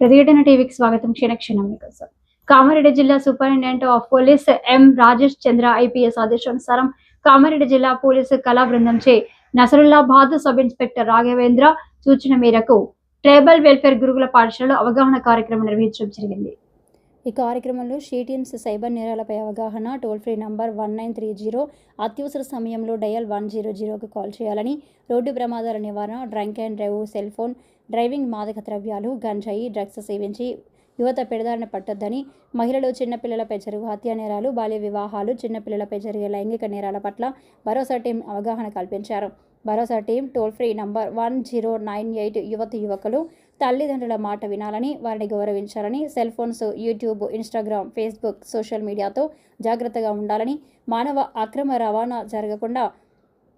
ప్రతిఘటన టీవీకి స్వాగతం. క్షణక్షణం కోసం కామారెడ్డి జిల్లా superintendent of police M Rajesh Chandra IPS ఆదేశానుసారం కామారెడ్డి జిల్లా పోలీసు కళా బృందంచే నసరుల్లాబాద్ సబ్ ఇన్స్పెక్టర్ రాఘవేంద్ర సూచన మేరకు ట్రైబల్ వెల్ఫేర్ గురుకుల పాఠశాలలో అవగాహన కార్యక్రమం నిర్వహించడం జరిగింది. ఈ కార్యక్రమంలో షీటియన్స్ సైబర్ నేరాలపై అవగాహన toll free number one nine three zero అత్యవసర సమయంలో డయల్ వన్ జీరో జీరోకి కాల్ చేయాలని రోడ్డు ప్రమాదాల నివారణ drunk and drive cell phone driving మాదక ద్రవ్యాలు గంజాయి డ్రగ్స్ సేవించి యువత పెడదారిన పట్టొద్దని మహిళలు చిన్నపిల్లలపై జరుగు హత్యా నేరాలు బాల్య వివాహాలు చిన్నపిల్లలపై జరిగే లైంగిక నేరాల పట్ల భరోసా టీం అవగాహన కల్పించారు. Bharosa team toll free number one zero nine eight యువతి యువకులు తల్లిదండ్రుల మాట వినాలని వారిని గౌరవించాలని cell phones YouTube Instagram Facebook social మీడియాతో జాగ్రత్తగా ఉండాలని మానవ అక్రమ రవాణా జరగకుండా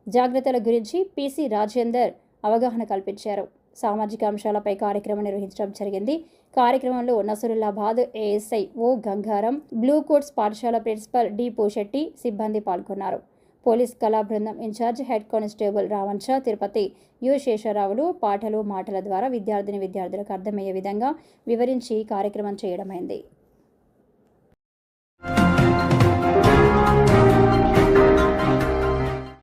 జాగ్రత్తల గురించి పీసీ రాజేందర్ అవగాహన కల్పించారు. సామాజిక అంశాలపై కార్యక్రమం నిర్వహించడం జరిగింది. కార్యక్రమంలో Nasrullabad ASI O Gangaram blue coats పాఠశాల ప్రిన్సిపల్ డి పోషెట్టి సిబ్బంది పాల్గొన్నారు. పోలీస్ కళా బృందం incharge head constable Ravancha Tirupati U శేషరావులు పాటలు మాటల ద్వారా విద్యార్థిని విద్యార్థులకు అర్థమయ్యే విధంగా వివరించి కార్యక్రమం చేయడమైంది.